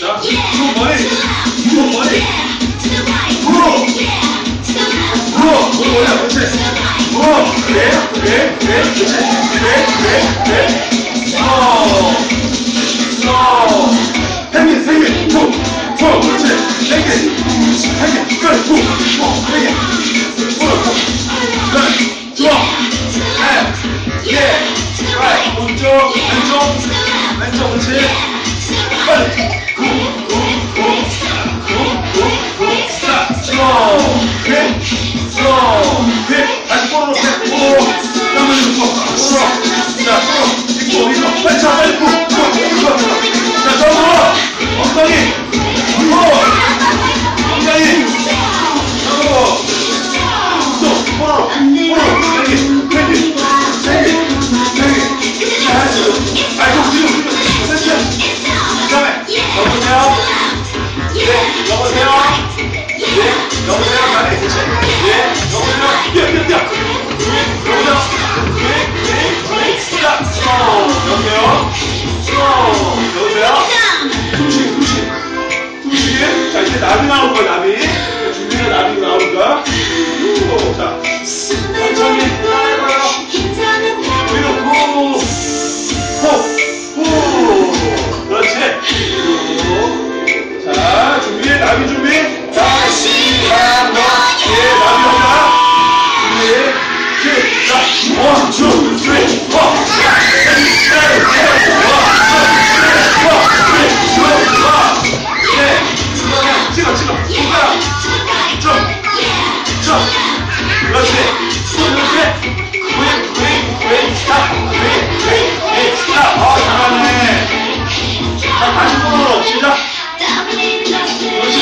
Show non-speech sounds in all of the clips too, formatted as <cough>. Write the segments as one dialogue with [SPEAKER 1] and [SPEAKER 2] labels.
[SPEAKER 1] 자, 이거 머리. 이거 머리. 불어. 불어. 뭐 뭐야, 그렇지. 불어. 그래, 그래, 그래. 그래, 그래, 그래. 슬로우. 슬로우. 세 개, 세 개. 툭, 툭, 그렇지. 세 개. 세 개. 끝. 툭, 툭, 세 개. 불어, 툭. 끝. 좋아. 네. 예. right. 오른쪽, 왼쪽. 왼쪽, 그렇지. quality. <laughs> Cool.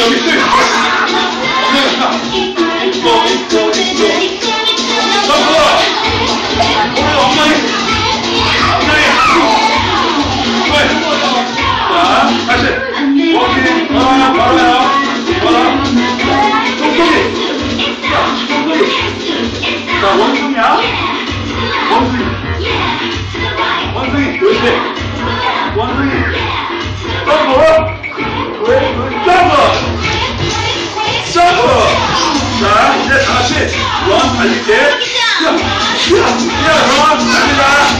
[SPEAKER 1] 여기 끝. 엉덩이 가. 원숭이야. 원숭이. 원숭이. 그렇지. 원숭이. 점프. 왜, 왜, 점프. 점프! 자, 이제 다 같이 원 달릴게. 뛰어, 뛰어, 뛰어, 원 달린다.